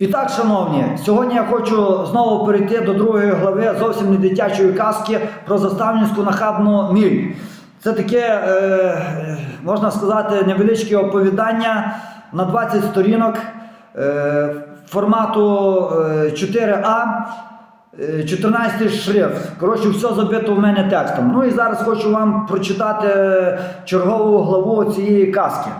І так, шановні, сьогодні я хочу знову перейти до другої глави зовсім не дитячої казки про заставницьку нахабну міль. Це таке, е, е, можна сказати, невеличке оповідання на 20 сторінок е, формату е, 4А. Е, 14 шрифт. Коротше, все забито в мене текстом. Ну і зараз хочу вам прочитати чергову главу цієї казки.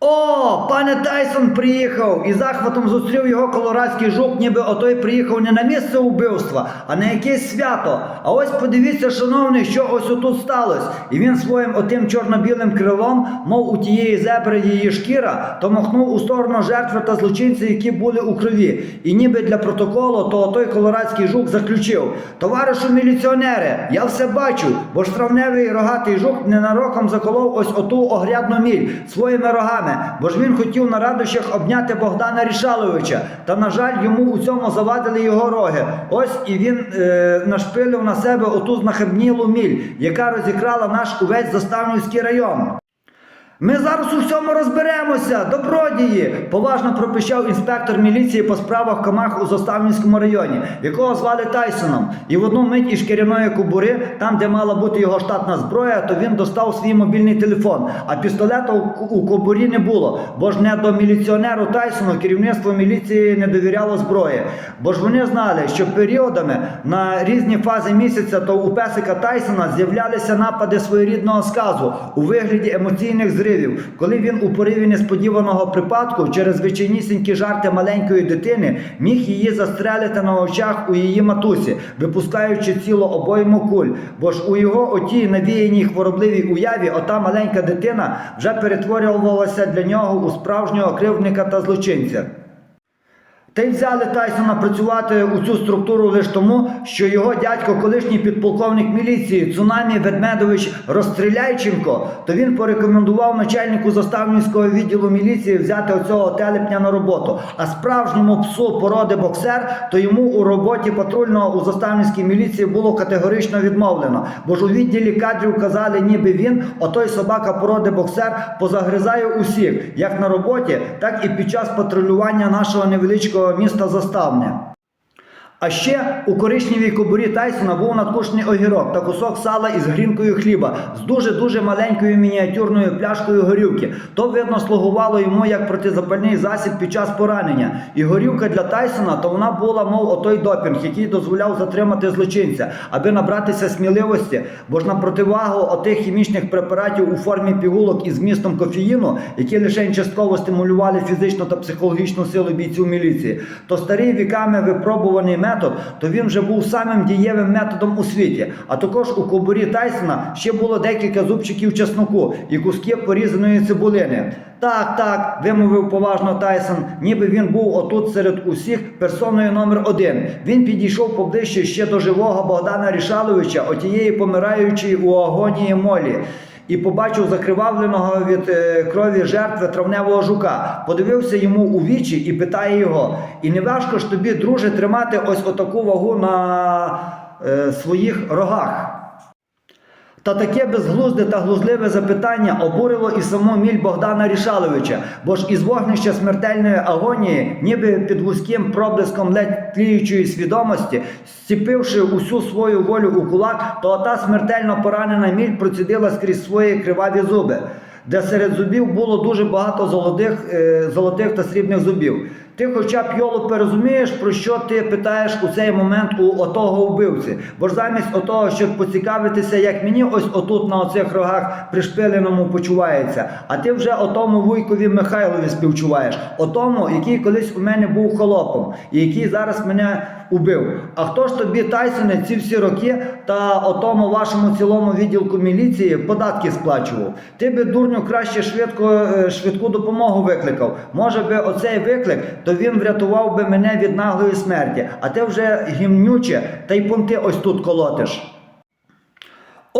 О, пане Тайсон приїхав і захватом зустрів його колорадський жук, ніби отой приїхав не на місце убивства, а на якесь свято. А ось подивіться, шановний, що ось отут сталося. І він своїм отим чорно-білим крилом, мов у тієї зебри її шкіра, то махнув у сторону жертви та злочинців, які були у крові. І ніби для протоколу, то той колорадський жук заключив: Товаришу міліціонери, я все бачу, бо ж травневий рогатий жук ненароком заколов ось оту огрядну міль своїми рогами, бо ж він хотів на радощах обняти Богдана Рішаловича. Та, на жаль, йому у цьому завадили його роги. Ось і він е, нашпилив на себе оту знахабнілу міль, яка розікрала наш увесь Заставнівський район. Ми зараз у всьому розберемося, добродії, поважно пропищав інспектор міліції по справах комах у Заставнівському районі, якого звали Тайсоном. І в одну мить із шкіряної кобури, там де мала бути його штатна зброя, то він достав свій мобільний телефон. А пістолета у, кобурі не було, бо ж не до міліціонеру Тайсону керівництво міліції не довіряло зброї. Бо ж вони знали, що періодами на різні фази місяця то у песика Тайсона з'являлися напади своєрідного сказу у вигляді емоційних зривів, коли він у пориві несподіваного припадку через звичайнісінькі жарти маленької дитини міг її застрелити на очах у її матусі, випускаючи цілу обойму куль. Бо ж у його отій навіяній хворобливій уяві ота маленька дитина вже перетворювалася для нього у справжнього кривдника та злочинця. Та й взяли Тайсона працювати у цю структуру лише тому, що його дядько, колишній підполковник міліції Цунамі Ведмедович Розстріляйченко, то він порекомендував начальнику заставницького відділу міліції взяти оцього телепня на роботу. А справжньому псу породи боксер, то йому у роботі патрульного у заставницькій міліції було категорично відмовлено. Бо ж у відділі кадрів казали, ніби він, отой собака породи боксер, позагризає усіх, як на роботі, так і під час патрулювання нашого невеличкого міста Заставне. А ще у коричневій кобурі Тайсона був надкушений огірок та кусок сала із грінкою хліба з дуже-дуже маленькою мініатюрною пляшкою горілки. То, видно, слугувало йому як протизапальний засіб під час поранення. І горілка для Тайсона, то вона була, мов отой допінг, який дозволяв затримати злочинця, аби набратися сміливості, бо ж на противагу отих хімічних препаратів у формі пігулок із змістом кофеїну, які лише частково стимулювали фізичну та психологічну силу бійців міліції, то старий віками випробуваний метод, то він вже був самим дієвим методом у світі. А також у кобурі Тайсона ще було декілька зубчиків чесноку і куски порізаної цибулини. Так, так, вимовив поважно Тайсон, ніби він був отут серед усіх персоною номер один. Він підійшов поближче ще до живого Богдана Рішаловича, отієї помираючої у агонії молі. І побачив закривавленого від е, крові жертви травневого жука. Подивився йому у вічі і питає його: І не важко ж тобі, друже, тримати ось отаку вагу на е, своїх рогах. Та таке безглузде та глузливе запитання обурило і саму міль Богдана Рішаловича, бо ж із вогнища смертельної агонії, ніби під вузьким проблиском ледь тліючої свідомості, зціпивши усю свою волю у кулак, то ота смертельно поранена міль процідила скрізь свої криваві зуби, де серед зубів було дуже багато золотих, е, золотих та срібних зубів. Ти хоча б йолопе розумієш, про що ти питаєш у цей момент у отого вбивці? Бо ж замість отого, щоб поцікавитися, як мені ось отут на оцих рогах пришпиленому почувається, а ти вже отому вуйкові Михайлові співчуваєш, отому, який колись у мене був холопом, і який зараз мене убив. А хто ж тобі, Тайсоне, ці всі роки та отому вашому цілому відділку міліції податки сплачував? Ти би, дурню, краще швидко, е, швидку допомогу викликав. Може би оцей виклик, то він врятував би мене від наглої смерті, а ти вже гімнюче та й понти ось тут колотиш.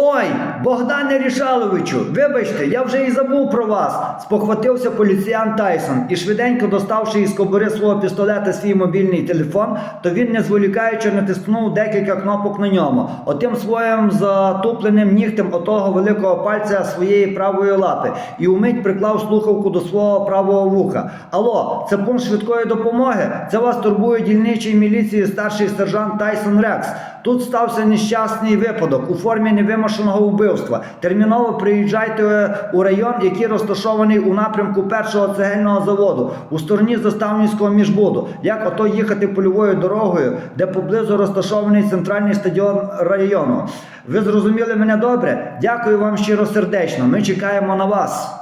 Ой, Богдане Рішаловичу, вибачте, я вже і забув про вас. Спохватився поліціян Тайсон і швиденько доставши із кобури свого пістолета свій мобільний телефон, то він, не зволікаючи, натиснув декілька кнопок на ньому. Отим своїм затупленим нігтем отого великого пальця своєї правої лапи і умить приклав слухавку до свого правого вуха. Алло, це пункт швидкої допомоги. Це вас турбує дільничий міліції старший сержант Тайсон Рекс. Тут стався нещасний випадок у формі невимушеного вбивства. Терміново приїжджайте е, у район, який розташований у напрямку першого цегельного заводу у стороні Заставницького міжбуду. Як ото їхати польовою дорогою, де поблизу розташований центральний стадіон району. Ви зрозуміли мене добре? Дякую вам щиросердечно. Ми чекаємо на вас.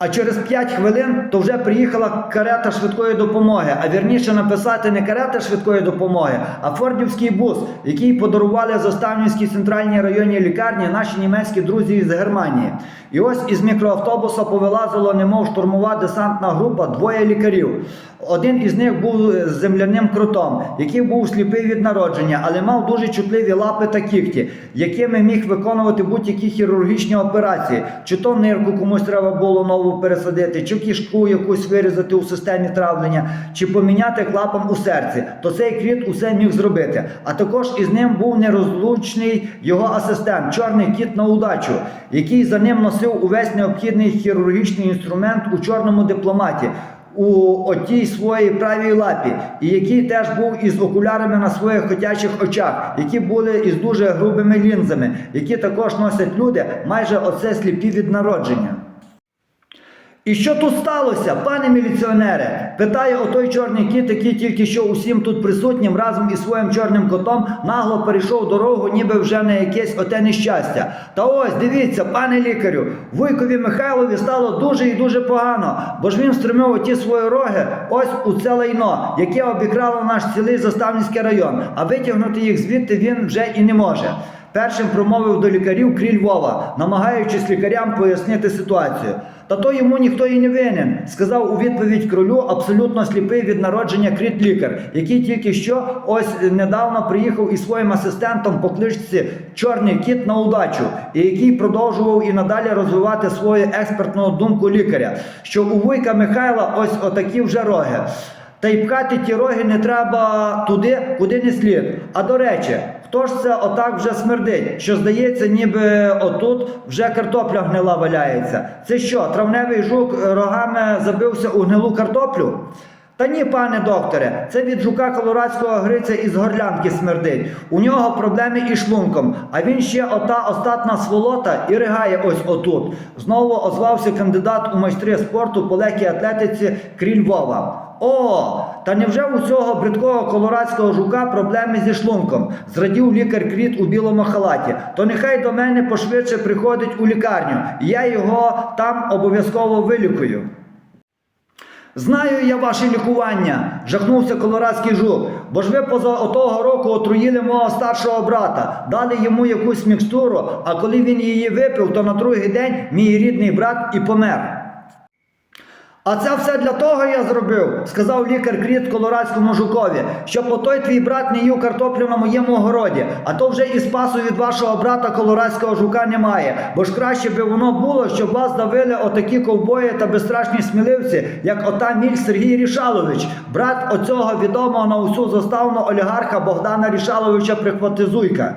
А через 5 хвилин то вже приїхала карета швидкої допомоги. А вірніше написати не карета швидкої допомоги, а фордівський бус, який подарували Заставнівській центральній районній лікарні наші німецькі друзі з Германії. І ось із мікроавтобуса повилазило, немов штурмова десантна група, двоє лікарів. Один із них був земляним кротом, який був сліпий від народження, але мав дуже чутливі лапи та кігті, якими міг виконувати будь-які хірургічні операції. Чи то нирку комусь треба було нову пересадити, чи кішку якусь вирізати у системі травлення, чи поміняти клапан у серці. То цей кріт усе міг зробити. А також із ним був нерозлучний його асистент, чорний кіт на удачу, який за ним носив увесь необхідний хірургічний інструмент у чорному дипломаті у отій своїй правій лапі, і який теж був із окулярами на своїх хотячих очах, які були із дуже грубими лінзами, які також носять люди, майже оце сліпі від народження. І що тут сталося, пане міліціонере? Питає отой чорний кіт, який тільки що усім тут присутнім разом із своїм чорним котом нагло перейшов дорогу, ніби вже на якесь оте нещастя. Та ось дивіться, пане лікарю, вуйкові Михайлові стало дуже і дуже погано, бо ж він стримив оті свої роги ось у це лайно, яке обікрало наш цілий заставницький район, а витягнути їх звідти він вже і не може. Першим промовив до лікарів кріль Вова, намагаючись лікарям пояснити ситуацію. Та то йому ніхто і не винен, сказав у відповідь кролю абсолютно сліпий від народження кріт лікар, який тільки що ось недавно приїхав із своїм асистентом по кличці Чорний кіт на удачу, і який продовжував і надалі розвивати свою експертну думку лікаря, що у вуйка Михайла ось отакі вже роги. Та й пхати ті роги не треба туди, куди не слід. А до речі, хто ж це отак вже смердить, що здається, ніби отут вже картопля гнила валяється. Це що, травневий жук рогами забився у гнилу картоплю? Та ні, пане докторе, це від жука колорадського гриця із горлянки смердить. У нього проблеми із шлунком, а він ще ота остатна сволота і ригає ось отут. Знову озвався кандидат у майстри спорту по легкій атлетиці Кріль Вова. О, та невже у цього бридкого колорадського жука проблеми зі шлунком? Зрадів лікар Кріт у білому халаті. То нехай до мене пошвидше приходить у лікарню, я його там обов'язково вилікую. Знаю я ваше лікування, жахнувся колорадський жук, бо ж ви поза отого року отруїли мого старшого брата, дали йому якусь мікстуру, а коли він її випив, то на другий день мій рідний брат і помер. А це все для того я зробив, сказав лікар Кріт колорадському жукові, щоб отой твій брат не їв картоплю на моєму городі, а то вже і спасу від вашого брата колорадського жука немає. Бо ж краще би воно було, щоб вас давили отакі ковбої та безстрашні сміливці, як ота міль Сергій Рішалович, брат оцього відомого на усю заставну олігарха Богдана Рішаловича Прихватизуйка.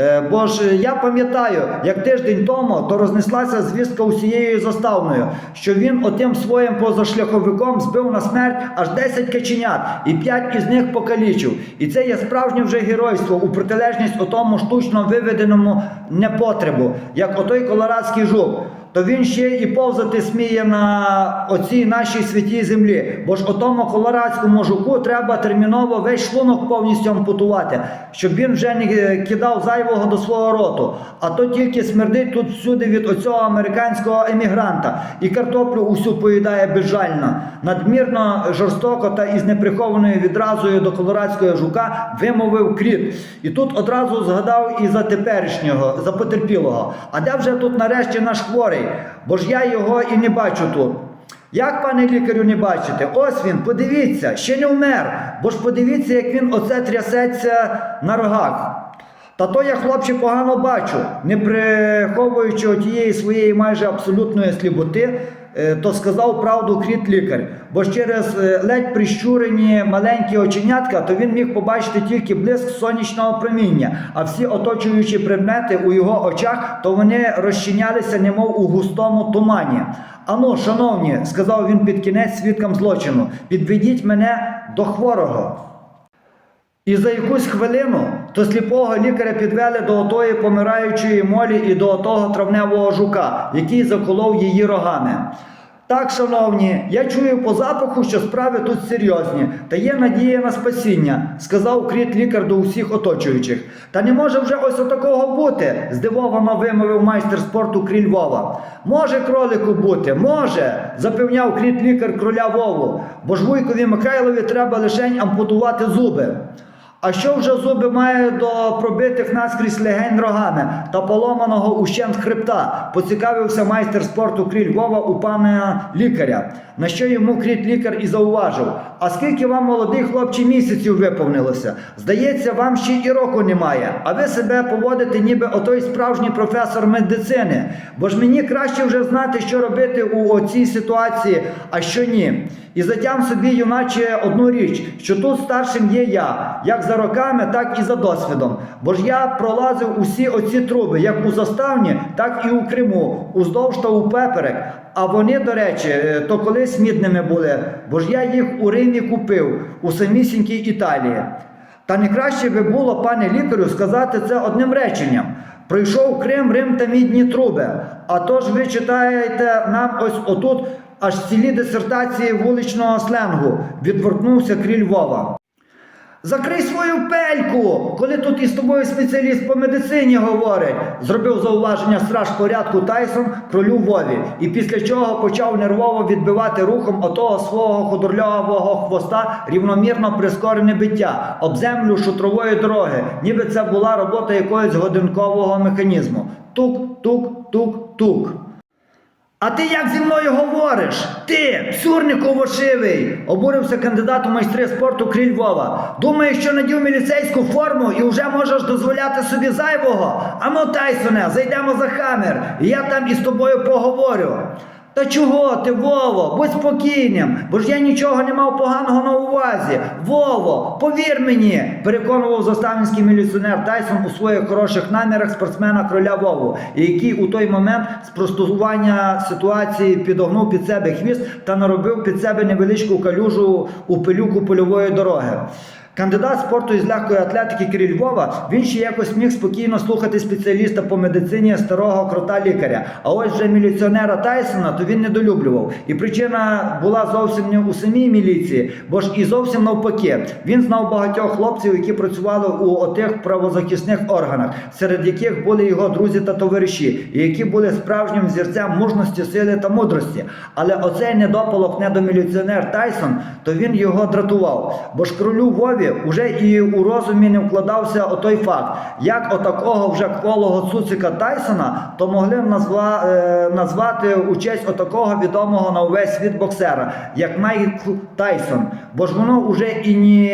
Е, Бо ж я пам'ятаю, як тиждень тому то рознеслася звістка усією заставною, що він отим своїм позашляховиком збив на смерть аж 10 каченят, і 5 із них покалічив. І це є справжнє вже геройство у протилежність отому штучно виведеному непотребу, як отой колорадський жук. То він ще і повзати сміє на оцій нашій святій землі. Бо ж отому колорадському жуку треба терміново весь шлунок повністю ампутувати, щоб він вже не кидав зайвого до свого роту. А то тільки смердить тут всюди від оцього американського емігранта і картоплю усю поїдає безжально. Надмірно жорстоко та із неприхованою відразою до колорадського жука вимовив кріт. І тут одразу згадав і за теперішнього, за потерпілого. А де вже тут нарешті наш хворий? Бо ж я його і не бачу тут. Як, пане лікарю, не бачите? Ось він, подивіться, ще не вмер. Бо ж подивіться, як він оце трясеться на рогах. Та то я, хлопче, погано бачу, не приховуючи тієї своєї майже абсолютної сліпоти, то сказав правду кріт лікар. Бо через е, ледь прищурені маленькі оченятка, то він міг побачити тільки блиск сонячного проміння, а всі оточуючі предмети у його очах, то вони розчинялися, немов у густому тумані. Ану, шановні, сказав він під кінець свідкам злочину, підведіть мене до хворого. І за якусь хвилину то сліпого лікаря підвели до отої помираючої молі і до отого травневого жука, який заколов її рогами. Так, шановні, я чую по запаху, що справи тут серйозні, та є надія на спасіння, сказав кріт лікар до усіх оточуючих. Та не може вже ось отакого бути, здивовано вимовив майстер спорту кріль Вова. Може кролику бути, може, запевняв кріт лікар кроля Вову, бо ж вуйкові Михайлові треба лишень ампутувати зуби. А що вже зуби має до пробитих наскрізь легень рогами та поломаного ущент хребта? Поцікавився майстер спорту кріль Львова у пана лікаря. На що йому кріт лікар і зауважив: А скільки вам молодий хлопчі місяців виповнилося? Здається, вам ще і року немає, а ви себе поводите, ніби отой справжній професор медицини. Бо ж мені краще вже знати, що робити у оцій ситуації, а що ні. І затям собі, юначе, одну річ, що тут старшим є я, як за роками, так і за досвідом. Бо ж я пролазив усі оці труби, як у заставні, так і у Криму, уздовж та упеперек. А вони, до речі, е, то колись мідними були, бо ж я їх у Римі купив, у самісінькій Італії. Та не краще би було, пане лікарю, сказати це одним реченням. Прийшов Крим, Рим та мідні труби. А то ж ви читаєте нам ось отут аж цілі дисертації вуличного сленгу, відвернувся кріль Вова. Закрий свою пельку, коли тут із тобою спеціаліст по медицині говорить, зробив зауваження страж порядку Тайсон кролю Вові, і після чого почав нервово відбивати рухом отого свого худорлявого хвоста рівномірно прискорене биття об землю шутрової дороги, ніби це була робота якогось годинкового механізму. Тук, тук, тук, тук. А ти як зі мною говориш? Ти, псюрник вошивий, обурився кандидат у майстри спорту Кріль Вова. Думаєш, що надів міліцейську форму і вже можеш дозволяти собі зайвого? Амо, Тайсоне, зайдемо за хамер, і я там із тобою поговорю. Та чого ти, Вово, будь спокійним, бо ж я нічого не мав поганого на увазі. Вово, повір мені, переконував заставницький міліціонер Тайсон у своїх хороших намірах спортсмена кроля Вову, який у той момент з простування ситуації підогнув під себе хвіст та наробив під себе невеличку калюжу у пилюку польової дороги. Кандидат спорту із легкої атлетики Кириль Львова, він ще якось міг спокійно слухати спеціаліста по медицині старого крота лікаря. А ось вже міліціонера Тайсона, то він недолюблював. І причина була зовсім не у самій міліції, бо ж і зовсім навпаки. Він знав багатьох хлопців, які працювали у отих правозахисних органах, серед яких були його друзі та товариші, які були справжнім зірцем мужності, сили та мудрості. Але оцей недопалок недоміліціонер Тайсон, то він його дратував. Бо ж кролю Вові уже і у розумі не вкладався отой факт, як отакого вже кволого цуцика Тайсона, то могли назва, е, назвати у честь отакого відомого на увесь світ боксера, як Майкл Тайсон. Бо ж воно вже і ні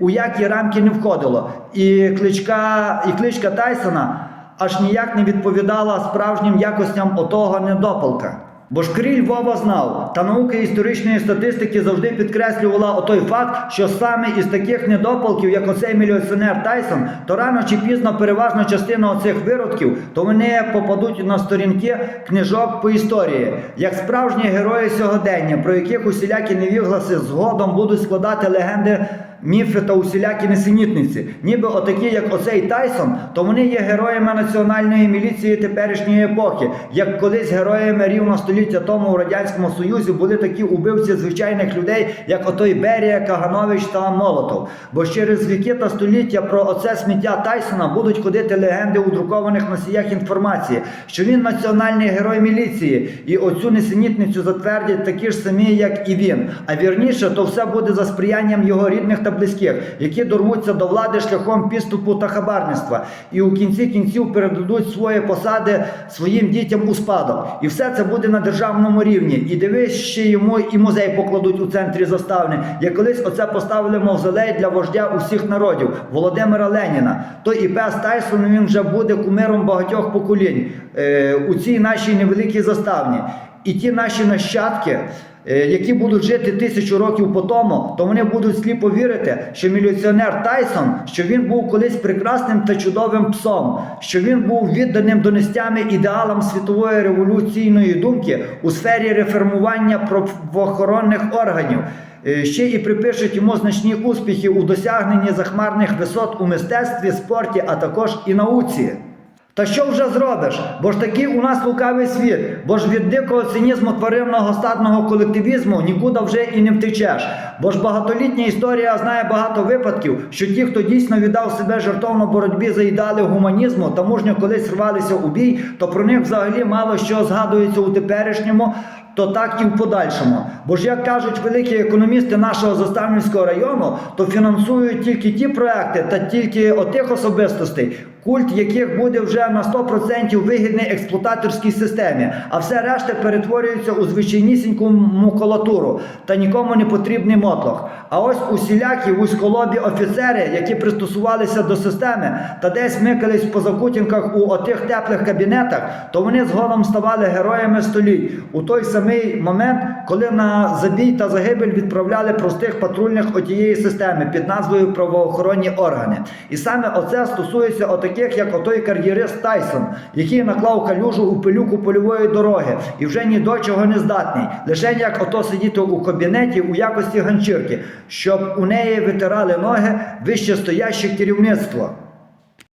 у які рамки не входило. І кличка, і кличка Тайсона аж ніяк не відповідала справжнім якостям отого недопалка. Бо ж Кріль Вова знав, та наука історичної статистики завжди підкреслювала отой факт, що саме із таких недопалків, як оцей міліціонер Тайсон, то рано чи пізно переважна частина оцих виродків, то вони попадуть на сторінки книжок по історії, як справжні герої сьогодення, про яких усілякі невігласи згодом будуть складати легенди. Міфи та усілякі несенітниці, ніби отакі, як оцей Тайсон, то вони є героями національної міліції теперішньої епохи, як колись героями рівно століття тому у радянському союзі були такі убивці звичайних людей, як отой Берія, Каганович та Молотов. Бо через віки та століття про оце сміття Тайсона будуть ходити легенди у друкованих носіях інформації, що він національний герой міліції, і оцю несенітницю затвердять такі ж самі, як і він. А вірніше, то все буде за сприянням його рідних та близьких, які дорвуться до влади шляхом підступу та хабарництва, і у кінці кінців передадуть свої посади своїм дітям у спадок. І все це буде на державному рівні. І дивись, ще йому і музей покладуть у центрі заставни. Як колись оце поставили мавзолей для вождя усіх народів Володимира Леніна. То і пес Тайсон він вже буде кумиром багатьох поколінь е, у цій нашій невеликій заставні. І ті наші нащадки, які будуть жити тисячу років по тому, то вони будуть сліпо вірити, що міліціонер Тайсон, що він був колись прекрасним та чудовим псом, що він був відданим донестями ідеалам світової революційної думки у сфері реформування правоохоронних органів. Е, Ще і припишуть йому значні успіхи у досягненні захмарних висот у мистецтві, спорті, а також і науці. Та що вже зробиш? Бо ж такий у нас лукавий світ, бо ж від дикого цинізму тваринного стадного колективізму нікуди вже і не втечеш. Бо ж багатолітня історія знає багато випадків, що ті, хто дійсно віддав себе жертовно боротьбі за ідеали гуманізму та мужньо колись рвалися у бій, то про них взагалі мало що згадується у теперішньому. То так і в подальшому. Бо ж, як кажуть великі економісти нашого Заставницького району, то фінансують тільки ті проекти та тільки отих особистостей, культ яких буде вже на 100% вигідний експлуататорській системі, а все решта перетворюється у звичайнісіньку макулатуру та нікому не потрібний мотлох. А ось усілякі вузьколобі офіцери, які пристосувалися до системи та десь микались по закутінках у отих теплих кабінетах, то вони згодом ставали героями століть у той самий момент, коли на забій та загибель відправляли простих патрульних отієї системи під назвою правоохоронні органи. І саме оце стосується отаких, як отой кар'єрист Тайсон, який наклав калюжу у пилюку польової дороги і вже ні до чого не здатний, лише як ото сидіти у кабінеті у якості ганчірки, щоб у неї витирали ноги вище стояще керівництво.